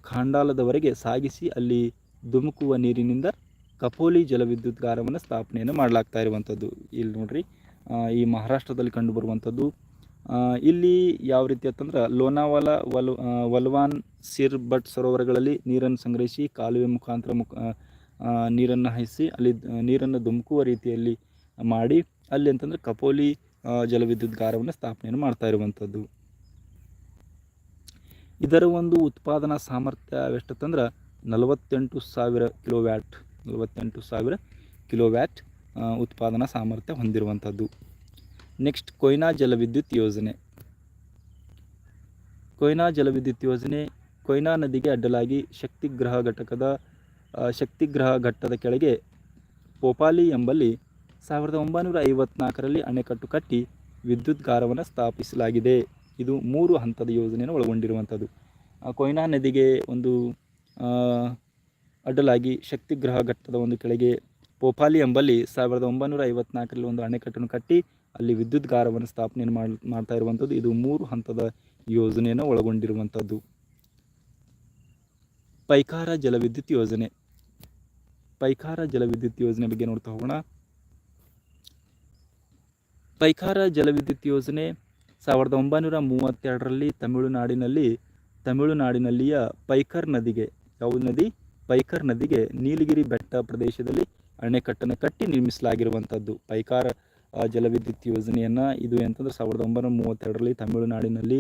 ಖಾಂಡಾಲದವರೆಗೆ ಸಾಗಿಸಿ ಅಲ್ಲಿ ಧುಮುಕುವ ನೀರಿನಿಂದ ಕಪೋಲಿ ಜಲವಿದ್ಯುತ್ಗಾರವನ್ನು ಸ್ಥಾಪನೆಯನ್ನು ಮಾಡಲಾಗ್ತಾ ಇರುವಂಥದ್ದು ಇಲ್ಲಿ ನೋಡ್ರಿ ಈ ಮಹಾರಾಷ್ಟ್ರದಲ್ಲಿ ಕಂಡುಬರುವಂಥದ್ದು ಇಲ್ಲಿ ಯಾವ ರೀತಿ ಅಂತಂದ್ರೆ ಲೋನಾವಾಲಾ, ವಲ್ ವಲ್ವಾನ್, ಸಿರ್ ಭಟ್ ಸರೋವರಗಳಲ್ಲಿ ನೀರನ್ನು ಸಂಗ್ರಹಿಸಿ ಕಾಲುವೆ ಮುಖಾಂತರ ಮುಖ ನೀರನ್ನು ಹಾಯಿಸಿ ಅಲ್ಲಿ ನೀರನ್ನು ಧುಮುಕುವ ರೀತಿಯಲ್ಲಿ ಮಾಡಿ ಅಲ್ಲಿ ಅಂತಂದರೆ ಕಪೋಲಿ ಜಲವಿದ್ಯುತ್ ಗಾರವನ್ನು ಸ್ಥಾಪನೆಯನ್ನು ಮಾಡ್ತಾ ಇರುವಂಥದ್ದು. ಇದರ ಒಂದು ಉತ್ಪಾದನಾ ಸಾಮರ್ಥ್ಯ ಎಷ್ಟಂತಂದ್ರೆ ನಲವತ್ತೆಂಟು ಸಾವಿರ ಕಿಲೋವ್ಯಾಟ್, ನಲವತ್ತೆಂಟು ಸಾವಿರ ಕಿಲೋವ್ಯಾಟ್ ಉತ್ಪಾದನಾ ಸಾಮರ್ಥ್ಯ ಹೊಂದಿರುವಂಥದ್ದು. ನೆಕ್ಸ್ಟ್ ಕೊಯ್ನಾ ಜಲವಿದ್ಯುತ್ ಯೋಜನೆ. ಕೊಯ್ನಾ ಜಲವಿದ್ಯುತ್ ಯೋಜನೆ ಕೊಯ್ನಾ ನದಿಗೆ ಅಡ್ಡಲಾಗಿ ಶಕ್ತಿಗ್ರಹ ಘಟಕದ ಶಕ್ತಿಗ್ರಹ ಘಟ್ಟದ ಕೆಳಗೆ ಪೋಪಾಲಿ ಎಂಬಲ್ಲಿ ಸಾವಿರದ ಒಂಬೈನೂರ ಐವತ್ನಾಲ್ಕರಲ್ಲಿ ಅಣೆಕಟ್ಟು ಕಟ್ಟಿ ವಿದ್ಯುತ್ಗಾರವನ್ನು ಸ್ಥಾಪಿಸಲಾಗಿದೆ. ಇದು ಮೂರು ಹಂತದ ಯೋಜನೆಯನ್ನು ಒಳಗೊಂಡಿರುವಂಥದ್ದು. ಕೊಯ್ನಾ ನದಿಗೆ ಒಂದು ಅಡ್ಡಲಾಗಿ ಶಕ್ತಿಗ್ರಹ ಘಟ್ಟದ ಒಂದು ಕೆಳಗೆ ಪೋಪಾಲಿ ಎಂಬಲ್ಲಿ ಸಾವಿರದ ಒಂಬೈನೂರ ಐವತ್ನಾಲ್ಕರಲ್ಲಿ ಒಂದು ಅಣೆಕಟ್ಟನ್ನು ಕಟ್ಟಿ ಅಲ್ಲಿ ವಿದ್ಯುತ್ ಗಾರವನ್ನು ಸ್ಥಾಪನೆಯನ್ನು ಮಾಡಿ, ಮಾಡ್ತಾ ಇರುವಂಥದ್ದು ಇದು ಮೂರು ಹಂತದ ಯೋಜನೆಯನ್ನು ಒಳಗೊಂಡಿರುವಂಥದ್ದು. ಪೈಕಾರ ಜಲವಿದ್ಯುತ್ ಯೋಜನೆ. ಪೈಕಾರ ಜಲವಿದ್ಯುತ್ ಯೋಜನೆ ಬಗ್ಗೆ ನೋಡ್ತಾ ಹೋಗೋಣ. ಪೈಕಾರ ಜಲವಿದ್ಯುತ್ ಯೋಜನೆ ಸಾವಿರದ ಒಂಬೈನೂರ ಮೂವತ್ತೆರಡರಲ್ಲಿ ತಮಿಳುನಾಡಿನಲ್ಲಿ, ತಮಿಳುನಾಡಿನಲ್ಲಿಯ ಪೈಕರ್ ನದಿಗೆ ಯಾವ ನದಿ? ಪೈಕರ್ ನದಿಗೆ ನೀಲಗಿರಿ ಬೆಟ್ಟ ಪ್ರದೇಶದಲ್ಲಿ ಅಣೆಕಟ್ಟನ್ನು ಕಟ್ಟಿ ನಿರ್ಮಿಸಲಾಗಿರುವಂಥದ್ದು. ಪೈಕಾರ ಜಲವಿದ್ಯುತ್ ಯೋಜನೆಯನ್ನು ಇದು ಎಂತಂದ್ರೆ ಸಾವಿರದ ಒಂಬೈನೂರ ಮೂವತ್ತೆರಡರಲ್ಲಿ ತಮಿಳುನಾಡಿನಲ್ಲಿ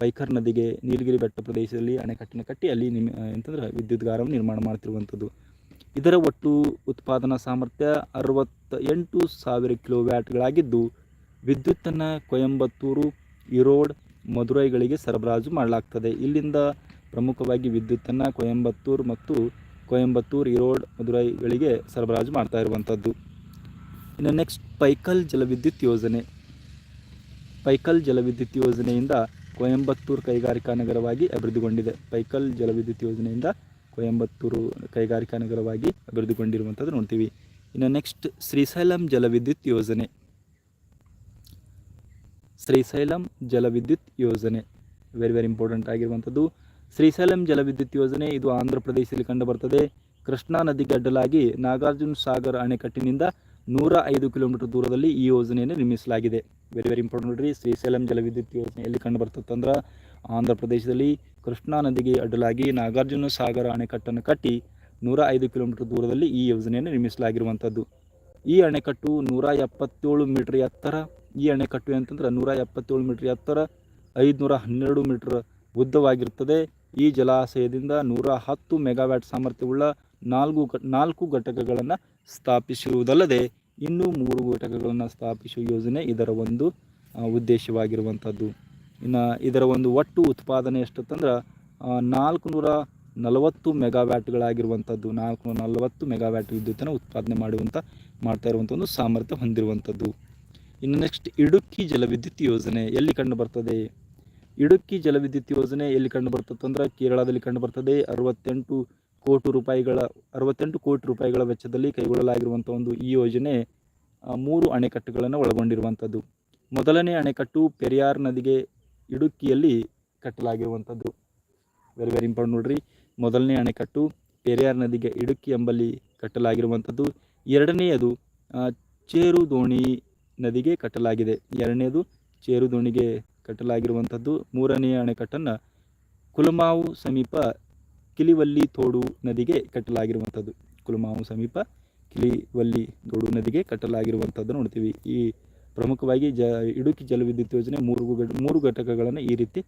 ಪೈಕರ್ ನದಿಗೆ ನೀಲಗಿರಿ ಬೆಟ್ಟ ಪ್ರದೇಶದಲ್ಲಿ ಅಣೆಕಟ್ಟನ್ನು ಕಟ್ಟಿ ಅಲ್ಲಿ ನಿಮ್ ವಿದ್ಯುತ್ ವಿದ್ಯುತ್ಗಾರವನ್ನು ನಿರ್ಮಾಣ ಮಾಡ್ತಿರುವಂಥದ್ದು. ಇದರ ಒಟ್ಟು ಉತ್ಪಾದನಾ ಸಾಮರ್ಥ್ಯ ಅರವತ್ತ ಎಂಟು ಸಾವಿರ ಕಿಲೋ ವ್ಯಾಟ್ಗಳಾಗಿದ್ದು ವಿದ್ಯುತ್ತನ್ನು ಕೊಯಂಬತ್ತೂರು, ಈರೋಡ್ ಮದುರೈಗಳಿಗೆ ಸರಬರಾಜು ಮಾಡಲಾಗ್ತದೆ. ಇಲ್ಲಿಂದ ಪ್ರಮುಖವಾಗಿ ವಿದ್ಯುತ್ತನ್ನು ಕೊಯಂಬತ್ತೂರು ಮತ್ತು ಕೊಯಂಬತ್ತೂರು, ಈರೋಡ್ ಮದುರೈಗಳಿಗೆ ಸರಬರಾಜು ಮಾಡ್ತಾ ಇರುವಂಥದ್ದು. ಇನ್ನು ನೆಕ್ಸ್ಟ್ ಪೈಕಲ್ ಜಲವಿದ್ಯುತ್ ಯೋಜನೆ. ಪೈಕಲ್ ಜಲವಿದ್ಯುತ್ ಯೋಜನೆಯಿಂದ ಕೊಯಂಬತ್ತೂರು ಕೈಗಾರಿಕಾ ನಗರವಾಗಿ ಅಭಿವೃದ್ಧಿಗೊಂಡಿದೆ. ಪೈಕಲ್ ಜಲವಿದ್ಯುತ್ ಯೋಜನೆಯಿಂದ ಕೊಯಂಬತ್ತೂರು ಕೈಗಾರಿಕಾ ನಗರವಾಗಿ ಅಭಿವೃದ್ಧಿಗೊಂಡಿರುವಂಥದ್ದು ನೋಡ್ತೀವಿ. ಇನ್ನು ನೆಕ್ಸ್ಟ್ ಶ್ರೀಶೈಲಂ ಜಲವಿದ್ಯುತ್ ಯೋಜನೆ. ಶ್ರೀಶೈಲಂ ಜಲವಿದ್ಯುತ್ ಯೋಜನೆ. ವೆರಿ ವೆರಿ ಇಂಪಾರ್ಟೆಂಟ್ ಆಗಿರುವಂಥದ್ದು. ಶ್ರೀಶೈಲಂ ಜಲವಿದ್ಯುತ್ ಯೋಜನೆ ಇದು ಆಂಧ್ರ ಪ್ರದೇಶದಲ್ಲಿ ಕಂಡುಬರ್ತದೆ ಕೃಷ್ಣಾ ನದಿಗೆ ಅಡ್ಡಲಾಗಿ ನಾಗಾರ್ಜುನ ಸಾಗರ್ ಅಣೆಕಟ್ಟಿನಿಂದ ನೂರ ಐದು ಕಿಲೋಮೀಟರ್ ದೂರದಲ್ಲಿ ಈ ಯೋಜನೆಯನ್ನು ನಿರ್ಮಿಸಲಾಗಿದೆ. ವೆರಿ ವೆರಿ ಇಂಪಾರ್ಟೆಂಟ್ ನೋಡ್ರಿ. ಶ್ರೀಶೈಲಂ ಜಲವಿದ್ಯುತ್ ಯೋಜನೆ ಎಲ್ಲಿ ಕಂಡು ಬರ್ತದಂದ್ರೆ ಆಂಧ್ರ ಪ್ರದೇಶದಲ್ಲಿ ಕೃಷ್ಣಾ ನದಿಗೆ ಅಡ್ಡಲಾಗಿ ನಾಗಾರ್ಜುನ ಸಾಗರ ಅಣೆಕಟ್ಟನ್ನು ಕಟ್ಟಿ ನೂರ ಐದು ಕಿಲೋಮೀಟರ್ ದೂರದಲ್ಲಿ ಈ ಯೋಜನೆಯನ್ನು ನಿರ್ಮಿಸಲಾಗಿರುವಂಥದ್ದು. ಈ ಅಣೆಕಟ್ಟು ನೂರ ಎಪ್ಪತ್ತೇಳು ಮೀಟರ್ ಎತ್ತರ, ಈ ಅಣೆಕಟ್ಟು ಅಂತಂದ್ರೆ ನೂರ ಎಪ್ಪತ್ತೇಳು ಮೀಟರ್ ಎತ್ತರ, ಐದುನೂರ ಹನ್ನೆರಡು ಮೀಟರ್ ಉದ್ದವಾಗಿರುತ್ತದೆ ಈ ಜಲಾಶಯದಿಂದ ನೂರ ಹತ್ತು ಮೆಗಾವ್ಯಾಟ್ ಸಾಮರ್ಥ್ಯವುಳ್ಳ ನಾಲ್ಕು ನಾಲ್ಕು ಘಟಕಗಳನ್ನು ಸ್ಥಾಪಿಸಿರುವುದಲ್ಲದೆ ಇನ್ನೂ ಮೂರು ಘಟಕಗಳನ್ನು ಸ್ಥಾಪಿಸುವ ಯೋಜನೆ ಇದರ ಒಂದು ಉದ್ದೇಶವಾಗಿರುವಂಥದ್ದು ಇನ್ನು ಇದರ ಒಂದು ಒಟ್ಟು ಉತ್ಪಾದನೆ ಎಷ್ಟಂತಂದ್ರೆ ನಾಲ್ಕು ನೂರ ನಲವತ್ತು ಮೆಗಾವ್ಯಾಟ್ಗಳಾಗಿರುವಂಥದ್ದು ನಾಲ್ಕು ನಲವತ್ತು ಮೆಗಾವ್ಯಾಟ್ ವಿದ್ಯುತ್ತನ್ನು ಉತ್ಪಾದನೆ ಮಾಡುವಂಥ ಮಾಡ್ತಾ ಇರುವಂಥ ಒಂದು ಸಾಮರ್ಥ್ಯ ಹೊಂದಿರುವಂಥದ್ದು ಇನ್ನು ನೆಕ್ಸ್ಟ್ ಇಡುಕ್ಕಿ ಜಲವಿದ್ಯುತ್ ಯೋಜನೆ ಎಲ್ಲಿ ಕಂಡು ಬರ್ತದೆ? ಇಡುಕ್ಕಿ ಜಲವಿದ್ಯುತ್ ಯೋಜನೆ ಎಲ್ಲಿ ಕಂಡು ಬರ್ತದೆ ಅಂದ್ರೆ ಕೇರಳದಲ್ಲಿ ಕಂಡು ಬರ್ತದೆ. ಅರವತ್ತೆಂಟು ಕೋಟಿ ರೂಪಾಯಿಗಳ, ಅರವತ್ತೆಂಟು ಕೋಟಿ ರೂಪಾಯಿಗಳ ವೆಚ್ಚದಲ್ಲಿ ಕೈಗೊಳ್ಳಲಾಗಿರುವಂಥ ಒಂದು ಈ ಯೋಜನೆ ಮೂರು ಅಣೆಕಟ್ಟುಗಳನ್ನು ಒಳಗೊಂಡಿರುವಂಥದ್ದು ಮೊದಲನೇ ಅಣೆಕಟ್ಟು ಪೆರಿಯಾರ್ ನದಿಗೆ ಇಡುಕ್ಕಿಯಲ್ಲಿ ಕಟ್ಟಲಾಗಿರುವಂಥದ್ದು ವೆರಿ ವೆರಿ ಇಂಪಾರ್ಟೆಂಟ್ ನೋಡ್ರಿ. ಮೊದಲನೇ ಅಣೆಕಟ್ಟು ಪೆರಿಯಾರ್ ನದಿಗೆ ಇಡುಕ್ಕಿ ಎಂಬಲ್ಲಿ ಕಟ್ಟಲಾಗಿರುವಂಥದ್ದು ಎರಡನೆಯದು ಚೇರು ದೋಣಿ ನದಿಗೆ ಕಟ್ಟಲಾಗಿದೆ. ಎರಡನೇದು ಚೇರು ದೋಣಿಗೆ ಕಟ್ಟಲಾಗಿರುವಂಥದ್ದು ಮೂರನೆಯ ಅಣೆಕಟ್ಟನ್ನು ಕುಲಮಾವು ಸಮೀಪ ಕಿಲಿವಲ್ಲಿ ತೋಡು ನದಿಗೆ ಕಟ್ಟಲಾಗಿರುವಂಥದ್ದು. ಕುಲುಮಾವು ಸಮೀಪ ಕಿಲಿವಲ್ಲಿ ತೋಡು ನದಿಗೆ ಕಟ್ಟಲಾಗಿರುವಂಥದ್ದು ನೋಡ್ತೀವಿ. ಈ ಪ್ರಮುಖವಾಗಿ ಜ, ಇಡುಕಿ ಜಲವಿದ್ಯುತ್ ಯೋಜನೆ ಮೂರು ಮೂರು ಘಟಕಗಳನ್ನು ಈ ರೀತಿ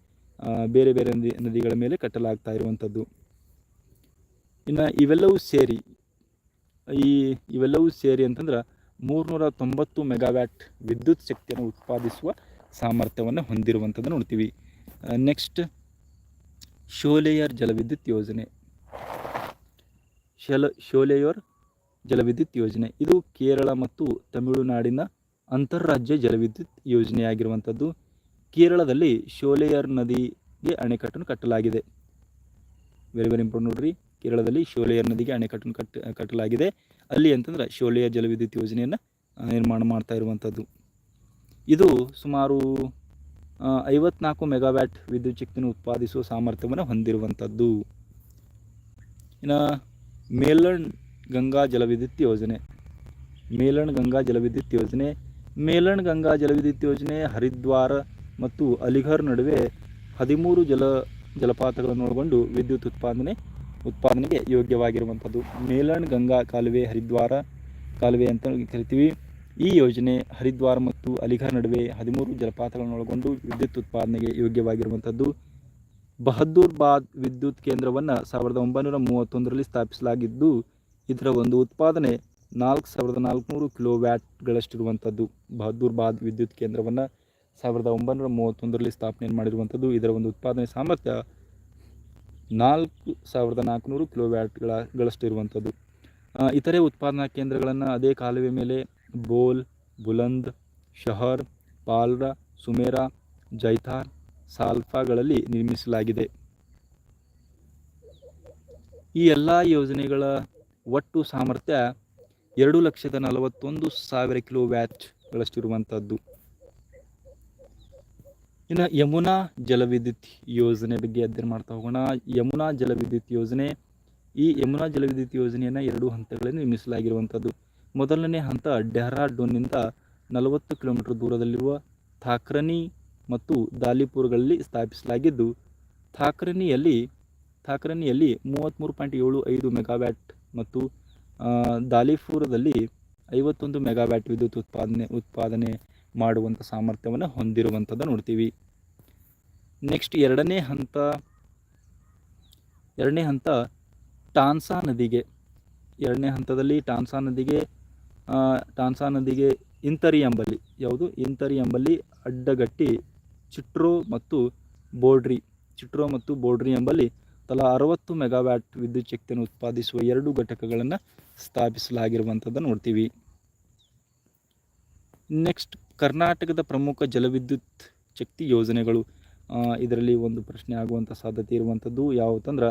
ಬೇರೆ ಬೇರೆ ನದಿ, ನದಿಗಳ ಮೇಲೆ ಕಟ್ಟಲಾಗ್ತಾ ಇರುವಂಥದ್ದು. ಇನ್ನು ಇವೆಲ್ಲವೂ ಸೇರಿ, ಈ, ಇವೆಲ್ಲವೂ ಸೇರಿ ಅಂತಂದ್ರೆ ಮೂರುನೂರ ತೊಂಬತ್ತು ಮೆಗಾವ್ಯಾಟ್ ವಿದ್ಯುತ್ ಶಕ್ತಿಯನ್ನು ಉತ್ಪಾದಿಸುವ ಸಾಮರ್ಥ್ಯವನ್ನು ಹೊಂದಿರುವಂಥದ್ದು ನೋಡ್ತೀವಿ. ನೆಕ್ಸ್ಟ್ ಶೋಲೆಯರ್ ಜಲವಿದ್ಯುತ್ ಯೋಜನೆ. ಶಲ, ಶೋಲೆಯರ್ ಜಲವಿದ್ಯುತ್ ಯೋಜನೆ. ಇದು ಕೇರಳ ಮತ್ತು ತಮಿಳುನಾಡಿನ ಅಂತಾರಾಜ್ಯ ಜಲವಿದ್ಯುತ್ ಯೋಜನೆಯಾಗಿರುವಂಥದ್ದು. ಕೇರಳದಲ್ಲಿ ಶೋಲೆಯರ್ ನದಿಗೆ ಅಣೆಕಟ್ಟನ್ನು ಕಟ್ಟಲಾಗಿದೆ. ವೆರಿ ವೆರಿ ಇಂಪಾರ್ಟೆಂಟ್ ನೋಡ್ರಿ. ಕೇರಳದಲ್ಲಿ ಶೋಲೆಯರ್ ನದಿಗೆ ಅಣೆಕಟ್ಟನ್ನು ಕಟ್ಟ, ಕಟ್ಟಲಾಗಿದೆ. ಅಲ್ಲಿ ಅಂತಂದ್ರೆ ಶೋಲೆಯ ಜಲವಿದ್ಯುತ್ ಯೋಜನೆಯನ್ನು ನಿರ್ಮಾಣ ಮಾಡ್ತಾ ಇರುವಂಥದ್ದು. ಇದು ಸುಮಾರು ಐವತ್ನಾಲ್ಕು ಮೆಗಾವ್ಯಾಟ್ ವಿದ್ಯುತ್ ಶಕ್ತಿಯನ್ನು ಉತ್ಪಾದಿಸುವ ಸಾಮರ್ಥ್ಯವನ್ನು ಹೊಂದಿರುವಂಥದ್ದು. ಇನ್ನು ಮೇಲಣ್ ಗಂಗಾ ಜಲವಿದ್ಯುತ್ ಯೋಜನೆ. ಮೇಲಣ್ ಗಂಗಾ ಜಲವಿದ್ಯುತ್ ಯೋಜನೆ. ಮೇಲಣ್ ಗಂಗಾ ಜಲವಿದ್ಯುತ್ ಯೋಜನೆ ಹರಿದ್ವಾರ ಮತ್ತು ಅಲಿಘರ್ ನಡುವೆ ಹದಿಮೂರು ಜಲ ಜಲಪಾತಗಳನ್ನು ಒಳಗೊಂಡು ವಿದ್ಯುತ್ ಉತ್ಪಾದನೆ, ಉತ್ಪಾದನೆಗೆ ಯೋಗ್ಯವಾಗಿರುವಂಥದ್ದು. ಮೇಲಣ್ ಗಂಗಾ ಕಾಲುವೆ, ಹರಿದ್ವಾರ ಕಾಲುವೆ ಅಂತ ಕರಿತೀವಿ. ಈ ಯೋಜನೆ ಹರಿದ್ವಾರ ಮತ್ತು ಅಲಿಘರ್ ನಡುವೆ ಹದಿಮೂರು ಜಲಪಾತಗಳನ್ನು ಒಳಗೊಂಡು ವಿದ್ಯುತ್ ಉತ್ಪಾದನೆಗೆ ಯೋಗ್ಯವಾಗಿರುವಂಥದ್ದು. ಬಹದ್ದೂರ್ಬಾದ್ ವಿದ್ಯುತ್ ಕೇಂದ್ರವನ್ನು ಸಾವಿರದ ಒಂಬೈನೂರ ಮೂವತ್ತೊಂದರಲ್ಲಿ ಸ್ಥಾಪಿಸಲಾಗಿದ್ದು, ಇದರ ಒಂದು ಉತ್ಪಾದನೆ ನಾಲ್ಕು ಸಾವಿರದ ನಾಲ್ಕುನೂರು ಕಿಲೋ ವ್ಯಾಟ್ಗಳಷ್ಟಿರುವಂಥದ್ದು ಬಹದ್ದೂರ್ಬಾದ್ ವಿದ್ಯುತ್ ಕೇಂದ್ರವನ್ನು ಸಾವಿರದ ಒಂಬೈನೂರ ಮೂವತ್ತೊಂದರಲ್ಲಿ ಸ್ಥಾಪನೆ ಮಾಡಿರುವಂಥದ್ದು. ಇದರ ಒಂದು ಉತ್ಪಾದನೆ ಸಾಮರ್ಥ್ಯ ನಾಲ್ಕು ಸಾವಿರದ ನಾಲ್ಕುನೂರು ಕಿಲೋ ಇತರೆ ಉತ್ಪಾದನಾ ಕೇಂದ್ರಗಳನ್ನು ಅದೇ ಕಾಲುವೆ ಮೇಲೆ ಬೋಲ್ ಬುಲಂದ್, ಶಹರ್, ಪಾಲ್ರ, ಸುಮೇರಾ, ಜೈಥಾರ್ ಸಾಲ್ಫಾಗಳಲ್ಲಿ ನಿರ್ಮಿಸಲಾಗಿದೆ. ಈ ಎಲ್ಲ ಯೋಜನೆಗಳ ಒಟ್ಟು ಸಾಮರ್ಥ್ಯ ಎರಡು ಲಕ್ಷದ ನಲವತ್ತೊಂದು ಸಾವಿರ ಕಿಲೋ ವ್ಯಾಟ್ಗಳಷ್ಟಿರುವಂಥದ್ದು ಇನ್ನು ಯಮುನಾ ಜಲವಿದ್ಯುತ್ ಯೋಜನೆ ಬಗ್ಗೆ ಅಧ್ಯಯನ ಮಾಡ್ತಾ ಹೋಗೋಣ. ಯಮುನಾ ಜಲವಿದ್ಯುತ್ ಯೋಜನೆ, ಈ ಯಮುನಾ ಜಲವಿದ್ಯುತ್ ಯೋಜನೆಯನ್ನು ಎರಡು ಹಂತಗಳಲ್ಲಿ ನಿರ್ಮಿಸಲಾಗಿರುವಂಥದ್ದು ಮೊದಲನೇ ಹಂತ ಡೆಹ್ರಾಡೂನ್ನಿಂದ ನಲವತ್ತು ಕಿಲೋಮೀಟರ್ ದೂರದಲ್ಲಿರುವ ಥಾಕ್ರನಿ ಮತ್ತು ದಾಲಿಪುರ್ಗಳಲ್ಲಿ ಸ್ಥಾಪಿಸಲಾಗಿದ್ದು, ಥಾಕ್ರನಿಯಲ್ಲಿ ಥಾಕ್ರನಿಯಲ್ಲಿ ಮೂವತ್ತ್ಮೂರು ಪಾಯಿಂಟ್ ಏಳು ಐದು ಮೆಗಾವ್ಯಾಟ್ ಮತ್ತು ದಾಲಿಪುರದಲ್ಲಿ ಐವತ್ತೊಂದು ಮೆಗಾವ್ಯಾಟ್ ವಿದ್ಯುತ್ ಉತ್ಪಾದನೆ ಉತ್ಪಾದನೆ ಮಾಡುವಂಥ ಸಾಮರ್ಥ್ಯವನ್ನು ಹೊಂದಿರುವಂಥದ್ದು ನೋಡ್ತೀವಿ. ನೆಕ್ಸ್ಟ್ ಎರಡನೇ ಹಂತ ಎರಡನೇ ಹಂತ ಟಾನ್ಸಾ ನದಿಗೆ. ಎರಡನೇ ಹಂತದಲ್ಲಿ ಟಾನ್ಸಾ ನದಿಗೆ ಟಾನ್ಸಾ ನದಿಗೆ ಇಂತರಿ ಎಂಬಲ್ಲಿ, ಯಾವುದು? ಇಂತರಿ ಎಂಬಲ್ಲಿ ಅಡ್ಡಗಟ್ಟಿ, ಚಿಟ್ರೋ ಮತ್ತು ಬೋರ್ಡ್ರಿ ಚಿಟ್ರೋ ಮತ್ತು ಬೋಡ್ರಿ ಎಂಬಲ್ಲಿ ತಲಾ ಅರವತ್ತು ಮೆಗಾವ್ಯಾಟ್ ವಿದ್ಯುತ್ ಶಕ್ತಿಯನ್ನು ಉತ್ಪಾದಿಸುವ ಎರಡು ಘಟಕಗಳನ್ನು ಸ್ಥಾಪಿಸಲಾಗಿರುವಂಥದ್ದು ನೋಡ್ತೀವಿ. ನೆಕ್ಸ್ಟ್, ಕರ್ನಾಟಕದ ಪ್ರಮುಖ ಜಲವಿದ್ಯುತ್ ಶಕ್ತಿ ಯೋಜನೆಗಳು. ಇದರಲ್ಲಿ ಒಂದು ಪ್ರಶ್ನೆ ಆಗುವಂಥ ಸಾಧ್ಯತೆ ಇರುವಂಥದ್ದು ಯಾವುದಂದ್ರೆ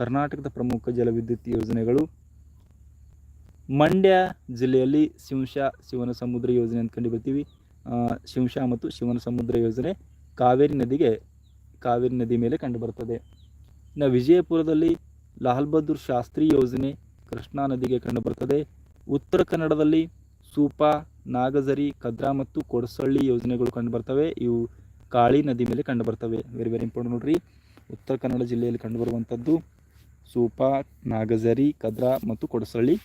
ಕರ್ನಾಟಕದ ಪ್ರಮುಖ ಜಲವಿದ್ಯುತ್ ಯೋಜನೆಗಳು ಮಂಡ್ಯ ಜಿಲ್ಲೆಯಲ್ಲಿ ಶಿಂಷಾ ಶಿವನ ಸಮುದ್ರ ಯೋಜನೆ ಅಂತ ಕಂಡು ಬರ್ತೀವಿ ಶಿಂಷಾ ಮತ್ತು ಶಿವನ ಸಮುದ್ರ ಯೋಜನೆ ಕಾವೇರಿ ನದಿಗೆ, ಕಾವೇರಿ ನದಿ ಮೇಲೆ ಕಂಡುಬರ್ತದೆ. ಇನ್ನು ವಿಜಯಪುರದಲ್ಲಿ ಲಾಲ್ ಬಹದ್ದೂರ್ ಶಾಸ್ತ್ರಿ ಯೋಜನೆ ಕೃಷ್ಣಾ ನದಿಗೆ ಕಂಡುಬರ್ತದೆ. ಉತ್ತರ ಕನ್ನಡದಲ್ಲಿ ಸೂಪಾ, ನಾಗಜರಿ, ಕದ್ರಾ ಮತ್ತು ಕೊಡಸಳ್ಳಿ ಯೋಜನೆಗಳು ಕಂಡುಬರ್ತವೆ. ಇವು ಕಾಳಿ ನದಿ ಮೇಲೆ ಕಂಡುಬರ್ತವೆ. ವೆರಿ ವೆರಿ ಇಂಪಾರ್ಟೆಂಟ್ ನೋಡ್ರಿ. ಉತ್ತರ ಕನ್ನಡ ಜಿಲ್ಲೆಯಲ್ಲಿ ಕಂಡುಬರುವಂಥದ್ದು ಸೂಪಾ, ನಾಗಜರಿ, ಕದ್ರಾ ಮತ್ತು ಕೊಡಸಳ್ಳಿ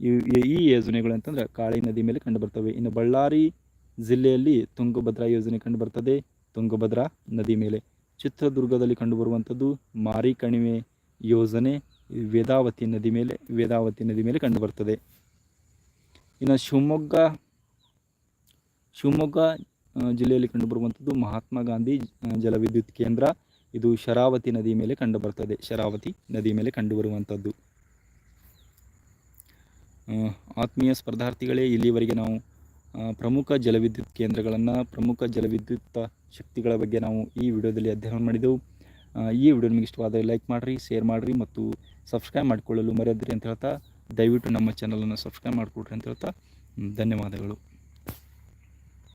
ಈ- ಯೋಜನೆಗಳು ಅಂತಂದ್ರೆ ಕಾಳಿ ನದಿ ಮೇಲೆ ಕಂಡುಬರ್ತವೆ. ಇನ್ನು ಬಳ್ಳಾರಿ ಜಿಲ್ಲೆಯಲ್ಲಿ ತುಂಗಭದ್ರಾ ಯೋಜನೆ ಕಂಡುಬರ್ತದೆ. ತುಂಗಭದ್ರಾ ನದಿ ಮೇಲೆ. ಚಿತ್ರದುರ್ಗದಲ್ಲಿ ಕಂಡುಬರುವಂಥದ್ದು ಮಾರಿ ಕಣಿವೆ ಯೋಜನೆ, ವೇದಾವತಿ ನದಿ ಮೇಲೆ, ವೇದಾವತಿ ನದಿ ಮೇಲೆ ಕಂಡುಬರ್ತದೆ. ಇನ್ನು ಶಿವಮೊಗ್ಗ ಶಿವಮೊಗ್ಗ ಜಿಲ್ಲೆಯಲ್ಲಿ ಕಂಡುಬರುವಂಥದ್ದು ಮಹಾತ್ಮ ಗಾಂಧಿ ಜಲವಿದ್ಯುತ್ ಕೇಂದ್ರ. ಇದು ಶರಾವತಿ ನದಿ ಮೇಲೆ ಕಂಡುಬರ್ತದೆ. ಶರಾವತಿ ನದಿ ಮೇಲೆ ಕಂಡುಬರುವಂಥದ್ದು. ಆತ್ಮೀಯ ಸ್ಪರ್ಧಾರ್ಥಿಗಳೇ, ಇಲ್ಲಿವರೆಗೆ ನಾವು ಪ್ರಮುಖ ಜಲವಿದ್ಯುತ್ ಕೇಂದ್ರಗಳನ್ನು, ಪ್ರಮುಖ ಜಲವಿದ್ಯುತ್ ಶಕ್ತಿಗಳ ಬಗ್ಗೆ ನಾವು ಈ ವಿಡಿಯೋದಲ್ಲಿ ಅಧ್ಯಯನ ಮಾಡಿದೆವು. ಈ ವಿಡಿಯೋ ನಿಮಗೆ ಇಷ್ಟವಾದರೆ ಲೈಕ್ ಮಾಡಿರಿ ಶೇರ್ ಮಾಡಿರಿ ಮತ್ತು ಸಬ್ಸ್ಕ್ರೈಬ್ ಮಾಡಿಕೊಳ್ಳಲು ಮರೆಯದಿರಿ ಅಂತ ಹೇಳ್ತಾ, ದಯವಿಟ್ಟು ನಮ್ಮ ಚಾನಲನ್ನು ಸಬ್ಸ್ಕ್ರೈಬ್ ಮಾಡಿಕೊಡ್ರಿ ಅಂತ ಹೇಳ್ತಾ, ಧನ್ಯವಾದಗಳು.